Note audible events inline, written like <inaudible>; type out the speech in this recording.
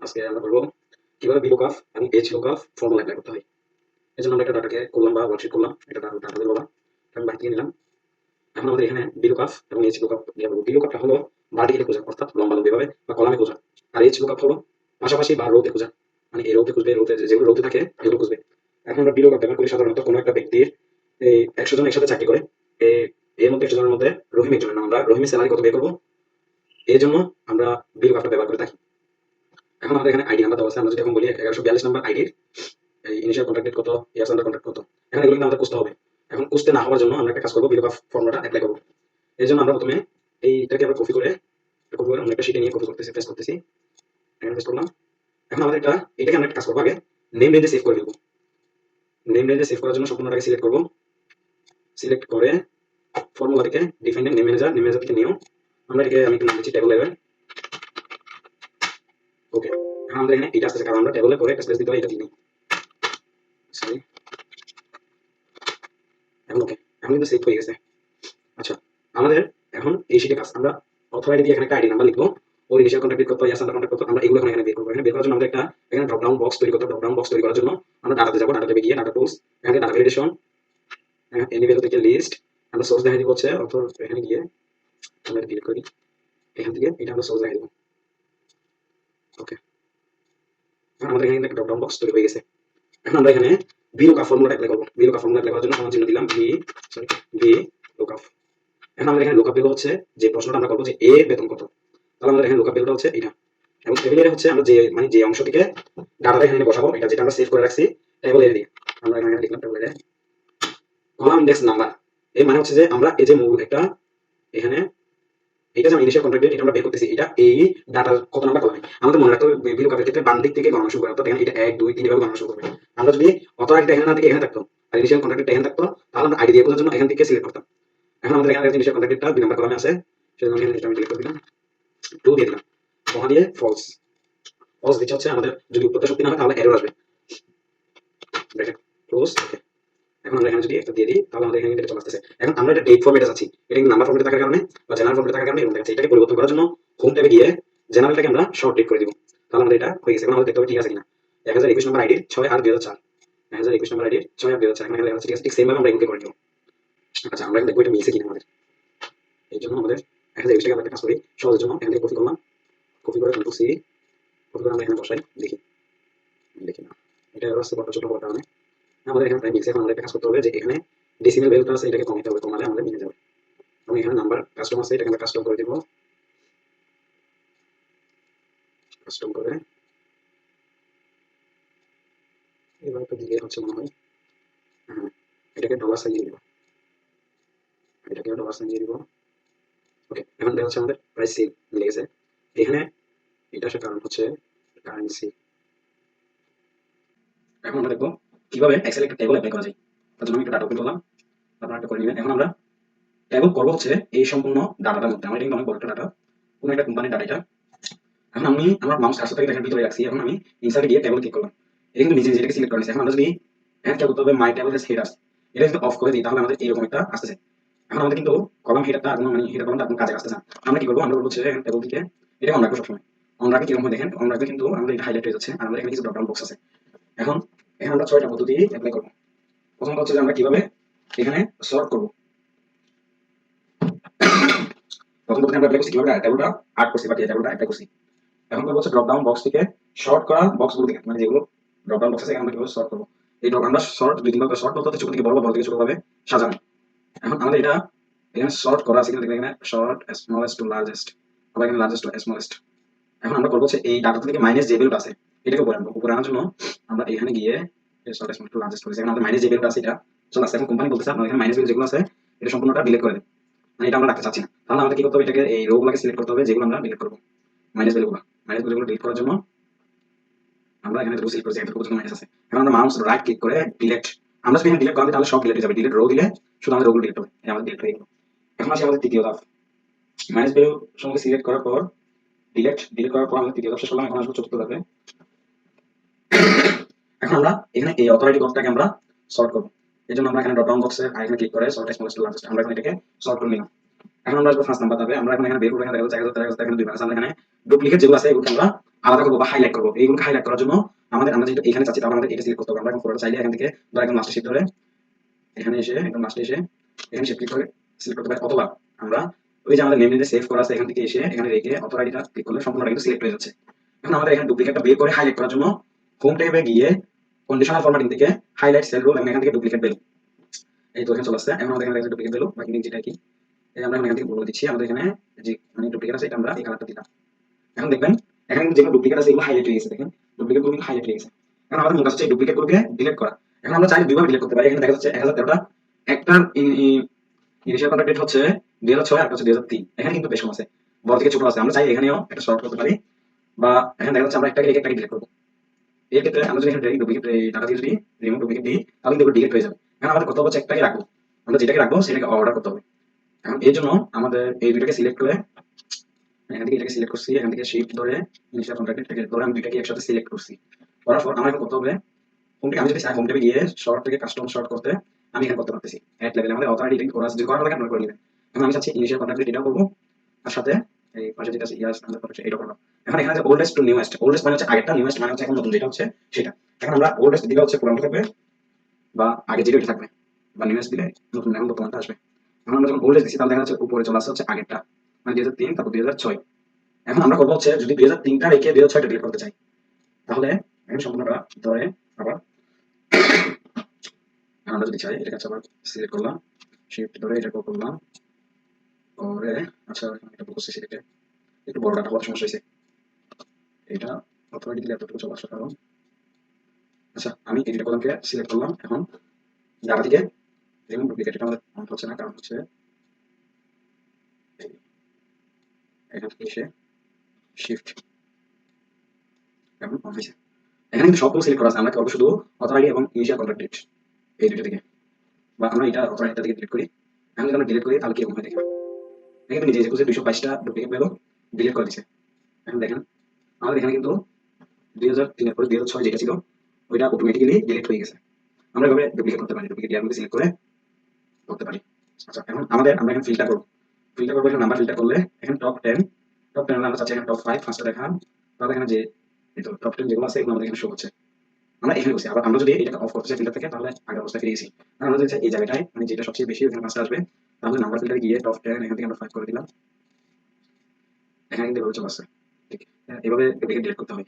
আজকে আমরা কীভাবে এবং এইচ ফর্মুলা অ্যাপ্লাই করতে হয়। এই জন্য আমরা একটা ডাটাকে করলাম বা ওয়ার্কশিট করলাম, এটা ডাটা ডাটা দিল বা আমি নিলাম। এখন আমাদের এখানে এবং এইচ ইয়ে বলব। হলো খোঁজা অর্থাৎ লম্বা লম্বি ভাবে বা কলামে খোঁজা। আর এইচ হলো পাশাপাশি বা খোঁজা। মানে এই খুঁজবে যেগুলো রোতে থাকে এগুলো খুঁজবে। এখন আমরা ব্যবহার করি সাধারণত কোনো একটা ব্যক্তির, এই একশো জন একসাথে চাকরি করে। এর মধ্যে একশো জনের মধ্যে রহিম একজনের নাম আমরা রহিমের স্যালারি কত বের করব? এই জন্য আমরা বিলুকাফটা ব্যবহার করে থাকি। এখন আমাদের এখানে আইডি নাম্বার আমরা যদি এখন বলি এগারোশো বিয়াল্লিশ নাম্বার আইডির ইনিশিয়াল কন্ট্রাক্ট কত ইয়ার্স আন্ডার কন্ট্রাক্ট কত, এখন এগুলো কিন্তু আমাদের খুঁজতে হবে। এখন খুঁজতে না হওয়ার জন্য আমরা একটা কাজ করব বিলুকাফ ফর্মুলাটা অ্যাপ্লাই করব। এই জন্য আমরা প্রথমে এইটাকে আমরা কপি করে কপি করে অন্য একটা নিয়ে কপি করতেছি পেস্ট করতেছি। এখানে পেস্ট করলাম। এখন আমাদের এটা এটাকে আমরা একটা কাজ করব আগে নেম রেঞ্জে সেভ করে দেবো নেম রেঞ্জে সেভ করার জন্য সম্পূর্ণটাকে সিলেক্ট করব। সিলেক্ট করে ফর্মুলা থেকে defined name manager name manager থেকে নিয়েও আমরা এটাকে, আমি একটু নাম দিচ্ছি টেবল লেভেল ওকে এখন আমাদের এখানে এটা আসতেছে, কারণ আমরা টেবলে করে একটা স্পেস দিতে এটা দিই। সরি এখন ওকে, এখন কিন্তু সেভ হয়ে গেছে। আচ্ছা আমাদের এখন এই শিটে কাজ আমরা অথরাইডি দিয়ে এখানে একটা আইডি নাম্বার লিখব। ওর ইনিশিয়াল কন্ট্যাক্ট কত ইয়াস আন্ডার কন্ট্যাক্ট কত আমরা এগুলো এখন বের করব। এখানে বের করার জন্য আমাদের একটা, এখানে ড্রপ ডাউন বক্স তৈরি করতে ড্রপ ডাউন বক্স তৈরি করার জন্য আমরা ডাটাতে যাব ডাটাতে গিয়ে ডাটা টুলস এখানে ডাটা ভ্যালিডেশন এনি ভ্যালু থেকে লিস্ট আমরা সোর্স দেখাই দিব হচ্ছে অথর এখানে গিয়ে, আমরা ডিলিট করি এখান থেকে এটা আমরা সোর্স দেখাই দিব ওকে আমাদের এখানে একটা ড্রপ বক্স তৈরি হয়ে গেছে। এখন আমরা এখানে ভি লুকআপ ফর্মুলা অ্যাপ্লাই করব। ভি লুকআপ ফর্মুলা অ্যাপ্লাই করার জন্য সমান চিহ্ন দিলাম ভি সরি ভি লুকআপ এখন আমাদের এখানে লুকআপ বেল হচ্ছে যে প্রশ্নটা আমরা করব যে এ বেতন কত? তাহলে আমাদের এখানে লুকআপ বেলটা হচ্ছে এটা। এবং টেবিলের হচ্ছে আমরা যে মানে যে অংশ থেকে ডাটাটা এখানে বসাবো, এটা যেটা আমরা সেভ করে রাখছি টেবিলের দিয়ে আমরা এখানে লিখলাম টেবিল কলাম ইন্ডেক্স নাম্বার এর মানে হচ্ছে যে আমরা এই যে মূল একটা এখানে এটা যে ইনিশিয়াল কন্ট্রাক্ট এটা আমরা বের করতেছি, এটা এই ডাটার কত নাম্বার কলামে আমাদের মনে রাখতে হবে বিল কাপের ক্ষেত্রে বাম দিক থেকে গণনা শুরু করে। অর্থাৎ এটা এক, দুই, তিন এভাবে গণনা শুরু করবে। আমরা যদি অথরাইটি এখানে না থেকে এখানে থাকতো, আর ইনিশিয়াল কন্ট্রাক্ট এখানে থাকতো, তাহলে আমরা আইডি দিয়ে খোঁজার জন্য এখান থেকে সিলেক্ট করতাম। এখন আমাদের এখানে ইনিশিয়াল কন্ট্রাক্টটা দুই নাম্বার কলামে আছে, সেজন্য আমি আমি সিলেক্ট করে দিলাম। টু দিয়ে দিলাম। কমা দিয়ে ফলস ফলস দিচ্ছে হচ্ছে আমাদের যদি উত্তরটা সত্যি না হয়, তাহলে এরর আসবে। ব্র্যাকেট ক্লোজ ওকে এখন আমরা এখানে যদি একটা দিয়ে দিই, তাহলে আমাদের এখানে এটা চলে আসতেছে। এখন আমরা এটা ডেট ফরম্যাটে আছি এটা কিন্তু নাম্বার ফরম্যাটে থাকার কারণে বা জেনারেল ফরম্যাটে থাকার কারণে এরকম দেখাচ্ছে এটাকে পরিবর্তন করার জন্য হোম ট্যাবে গিয়ে জেনারেলটাকে আমরা শর্ট ডেট করে দিব। তাহলে আমাদের এটা হয়ে গেছে। এখন আমাদের দেখতে হবে ঠিক আছে কিনা। এক হাজার একুশ নম্বর আইডির ছয় আট দুই হাজার চার। এক হাজার একুশ নম্বর আইডির ছয় আট দুই হাজার চার। এখানে ঠিক আছে, ঠিক সেমভাবে আমরা এগুলোকে করে দিব আচ্ছা আমরা দেখব এটা মিলছে কিনা আমাদের। এই জন্য আমাদের এক হাজার একুশ টাকা আমরা একটা কাজ করি। সহজের জন্য এখান থেকে কপি করলাম। কপি করে কন্ট্রোল সি কপি করে আমরা এখানে বসাই। দেখি। দেখি না। এটা হচ্ছে বড় ছোট হওয়ার কারণে আমাদের এখানে টাইম এখন আমাদের কাজ করতে হবে যে এখানে ডেসিমেল ভ্যালুটা আছে, এটাকে কমাতে হবে। কমালে আমাদের মিলে যাবে। আমি এখানে নাম্বার কাস্টম আছে, এটাকে কাস্টম করে দিব। কাস্টম করে এবার তো দিলে হচ্ছে মনে হয় হ্যাঁ এটাকে ডলার সাইন দিব। এটাকে ডলার সাইন দিব। ওকে এখন দেখা হচ্ছে আমাদের প্রাইস সেল মিলে গেছে। এখানে এটা আসার কারণ হচ্ছে কারেন্সি এখন আমরা দেখব কীভাবে এক্সেল একটা টেবল অ্যাপ্লাই করা যায়, তার জন্য আমি একটা ডাটা ওপেন করলাম আপনারা একটা করে নেবেন। এখন আমরা টেবল করব হচ্ছে এই সম্পূর্ণ ডাটাটার মধ্যে। আমার এটা অনেক বড় একটা ডাটা কোনো একটা কোম্পানির ডাটা এটা। এখন আমি আমার মাউস কার্সর থেকে দেখেন ভিতরে রাখছি, এখন আমি ইনসার্টে গিয়ে টেবল ক্লিক করলাম। এটা কিন্তু নিজে নিজে এটাকে সিলেক্ট করে নিয়েছে এখন আমরা যদি হ্যাঁ খেয়াল করতে হবে মাই টেবল হেস হেডার্স এটা যদি অফ করে দিই, তাহলে আমাদের এরকম একটা আসতেছে। এখন আমাদের কিন্তু কলাম হেডারটা এখন মানে হেডার কলামটা এখন কাজে আসতেছে আমরা কি করব? আমরা হচ্ছে টেবল থেকে এটা অন রাখব সবসময়। অন রাখবে কীরকম দেখেন? অন রাখবে কিন্তু আমাদের এটা হাইলাইট হয়ে যাচ্ছে, আর আমাদের এখানে কিছু ড্রপডাউন বক্স আছে। এখন এখানে আমরা ছয়টা পদ্ধতি অ্যাপ্লাই করব। প্রথমত হচ্ছে যে আমরা কীভাবে এখানে সর্ট করব? প্রথম পদ্ধতি আমরা অ্যাপ্লাই করছি কীভাবে টেবিলটা আর্ট করছি বা টেবিলটা অ্যাপ্লাই করছি। এখন করব হচ্ছে ড্রপ ডাউন বক্স থেকে শর্ট করা বক্সগুলো থেকে মানে যেগুলো ড্রপ ডাউন বক্স আছে আমরা কীভাবে সর্ট করব? এই ড্রপ আমরা শর্ট দুই তিনবার শর্ট বলতে ছোট থেকে বড় বড় থেকে ছোট ভাবে সাজানো। এখন আমাদের এটা এখানে শর্ট করা আছে দেখবেন এখানে শর্ট স্মলেস্ট টু লার্জেস্ট আবার এখানে লার্জেস্ট টু স্মলেস্ট এখন আমরা করব হচ্ছে এই ডাটা থেকে মাইনাস যে ভ্যালুটা আছে, এটাকে উপরে আনব। উপরে আনার জন্য আমরা এখানে গিয়ে শর্ট স্মলেস্ট টু লার্জেস্ট করেছি। এখন আমাদের মাইনাস যে ভ্যালুটা আছে এটা চলে আসছে এখন কোম্পানি বলতেছে আপনার এখানে মাইনাস যেগুলো আছে, এটা সম্পূর্ণটা ডিলিট করে দেন মানে এটা আমরা রাখতে চাচ্ছি না। তাহলে আমাদের কি করতে হবে? এটাকে, এই রো গুলোকে সিলেক্ট করতে হবে, যেগুলো আমরা ডিলিট করব। মাইনাস ভ্যালুগুলো মাইনাস ভ্যালুগুলো ডিলিট করার জন্য আমরা এখানে রো সিলেক্ট করেছি এখানে পর্যন্ত মাইনাস আছে। এখন আমরা মাউস রাইট ক্লিক করে ডিলিট আমরা যদি ডিলিট করা তাহলে সব ডিলিট হয়ে যাবে। ডিলিট রো দিলে শুধু আমাদের রোগুলো ডিলিট হবে। এই আমাদের ডিলিট হয়ে গেল। এখন আসি আমাদের তৃতীয় ধাপ। মাইনাস ভ্যালু সঙ্গে সিলেক্ট করার পর ডিলিট ডিলিট করার পর আমাদের তৃতীয় ধাপ শেষ করলাম। এখন আসব চতুর্থ ধাপে। এখন আমরা এখানে এই অথরিটি বক্সটাকে আমরা সর্ট করব। এই জন্য আমরা এখানে ড্রপ ডাউন বক্সে এখানে ক্লিক করে সর্ট স্মলেস্ট টু লার্জেস্ট আমরা এখানে এটাকে সর্ট করে নিলাম। এখন আমরা আসব ফার্স্ট নাম্বার ধাপে। আমরা এখন এখানে বের করব, এখানে দেখা যাচ্ছে এক হাজার এক হাজার এখানে দুই মাস আমরা এখানে ডুপ্লিকেট যেগুলো আছে এগুলো আমরা আলাদা করব বা হাইলাইট করব। এইগুলোকে হাইলাইট করার জন্য আমাদের আমরা যেহেতু এখানে চাচ্ছি, তাহলে আমাদের এটা সিলেক্ট করতে হবে। আমরা এখন ফটোটা চাইলে এখান থেকে ধর একদম লাস্টে শিফট ধরে এখানে এসে, একদম লাস্টে এসে এখানে শিফট ক্লিক করে সিলেক্ট করতে পারি। অথবা আমরা ওই যে আমাদের নেম নিতে সেভ করা আছে, এখান থেকে এসে এখানে রেখে অথর ক্লিক করলে সম্পূর্ণটা কিন্তু সিলেক্ট হয়ে যাচ্ছে। এখন আমাদের এখানে ডুপ্লিকেটটা বের করে হাইলাইট করার জন্য হোম ট্যাবে গিয়ে কন্ডিশনাল ফরম্যাটিং থেকে হাইলাইট সেল রুল এবং এখান থেকে ডুপ্লিকেট বেল এই তো এখানে চলে আসছে। এখন আমাদের এখানে ডুপ্লিকেট বেল বাকি যেটা কি? এই আমরা এখান থেকে বলে দিচ্ছি, আমাদের এখানে যে মানে ডুপ্লিকেট আছে, এটা আমরা এই কালারটা দিলাম। এখন দেখবেন, এখানে যেগুলো ডুপ্লিকেট আছে, এগুলো হাইলাইট হয়ে গেছে, দেখেন। ডুপ্লিকেটগুলো হাইলাইট হয়ে গেছে। এখন আমাদের মূল কাজ ডুপ্লিকেট গুলোকে ডিলিট করা। এখন আমরা চাই দুইভাবে ডিলিট করতে পারি। এখানে দেখা যাচ্ছে এক হাজার তেরোটা একটার ইনিশিয়াল কন্ট্যাক্ট ডেট হচ্ছে দুই হাজার ছয়, আর হচ্ছে দুই হাজার তিন। এখানে কিন্তু বেশ কম আছে। বড় থেকে ছোট আছে। আমরা চাই এখানেও একটা শর্ট করতে পারি। বা এখানে দেখা যাচ্ছে আমরা একটাকে একটাকে ডিলিট করব। ক্ষেত্রে আমরা যদি এখানে ডুপ্লিকেট ডাটা দিয়ে যদি রিমুভ ডুপ্লিকেট দিই, তাহলে কিন্তু ডিলিট হয়ে যাবে। আমাদের কত হচ্ছে একটাকে রাখব? আমরা যেটাকে রাখব, সেটাকে অর্ডার করতে হবে। এখন এই জন্য আমাদের এই সিলেক্ট করে এখান থেকে এটাকে সিলেক্ট করছি, এখান থেকে শিফট ধরে ইনিশিয়াল ধরে আমি দুইটাকে একসাথে সিলেক্ট করছি। করার পর আমার করতে হবে আমি যদি গিয়ে শর্ট থেকে কাস্টম শর্ট করতে, আমি এখানে করতে পারতেছি। অ্যাড লেভেলে আমাদের অথর আইডি করা যদি করার লাগে করে নেবেন। এখন আমি চাচ্ছি ইনিশিয়াল কন্ট্রাক্ট ডেটা করব আর সাথে এই পাশে যেটা আছে ইয়াস আমাদের এটা করলাম। এখন এখানে আছে ওল্ডেস্ট টু নিউয়েস্ট ওল্ডেস্ট মানে হচ্ছে আগেরটা নিউয়েস্ট মানে হচ্ছে এখন নতুন, যেটা হচ্ছে সেটা। এখন আমরা ওল্ডেস্ট দিলে হচ্ছে পুরানো থাকবে বা আগে যেটা থাকবে, বা নিউয়েস্ট দিলে নতুন এখন বর্তমানটা আসবে। এখন আমরা যখন ওল্ডেস্ট দিচ্ছি তাহলে দেখা যাচ্ছে উপরে চলে আসছে হচ্ছে আগেরটা মানে দুই হাজার তিন তারপর দুই হাজার ছয়। এখন আমরা করব হচ্ছে যদি দুই হাজার তিনটা রেখে দুই হাজার ছয়টা ডিলিট করতে চাই, তাহলে এখন সম্পূর্ণটা ধরে আবার <coughs> আমরা যদি চাই, এটাকে আবার সিলেক্ট করলাম শিফট ধরে এটা করলাম, পরে আচ্ছা এটা করছি সিলেক্টে একটু বড় ডাটা হওয়ার সমস্যা হয়েছে। এটা অথরিটি এতটুকু চলে আসলো কারণ আচ্ছা আমি এডিট কলামকে সিলেক্ট করলাম। এখন ডাটা থেকে রিমুভ ডুপ্লিকেট এটা আমাদের কাউন্ট হচ্ছে না, কারণ হচ্ছে এখান থেকে এসে শিফট এখন হয়েছে। এখানে কিন্তু সবগুলো সিলেক্ট করা আছে। আমরা করব শুধু অথরিটি এবং ইনিশিয়াল কন্ট্রাক্ট ডেট এই দুটো থেকে। বা আমরা এটা অথরিটিটা থেকে ডিলিট করি। এখন যদি আমরা ডিলিট করি, তাহলে কীরকম হয় দেখেন এখানে নিজে একুশে দুইশো বাইশটা ডুপ্লিকেট পেল ডিলিট করে দিচ্ছে এখন দেখেন আমাদের এখানে কিন্তু দুই হাজার তিনের পরে দুই হাজার ছয় যেটা ছিল, ওইটা অটোমেটিক্যালি ডিলিট হয়ে গেছে। আমরা এভাবে ডুপ্লিকেট করতে পারি ডুপ্লিকেট ইয়ার সিলেক্ট করে করতে পারি। আচ্ছা এখন আমাদের আমরা এখানে ফিল্টার করব। ফিল্টার করব নাম্বার ফিল্টার করলে এখানে টপ টেন টপ টেন আমরা চাচ্ছি এখানে টপ ফাইভ ফার্স্টে দেখান তাহলে এখানে যে তো টপ টেন যেগুলো আছে, এগুলো আমাদের এখানে শো হচ্ছে। আমরা এখানে বসি, আবার আমরা যদি এটাকে অফ করতে চাই ফিল্টার থেকে, তাহলে আগের অবস্থায় ফিরে গেছি। আমরা যদি এই জায়গাটায় মানে যেটা সবচেয়ে বেশি ওখানে ফার্স্টে আসবে, তাহলে নাম্বার ফিল্টারে গিয়ে টপ টেন এখান থেকে আমরা ফাইভ করে দিলাম। এখানে কিন্তু চলে আসছে। ঠিক হ্যাঁ, এভাবে এটাকে ডিলিট করতে হয়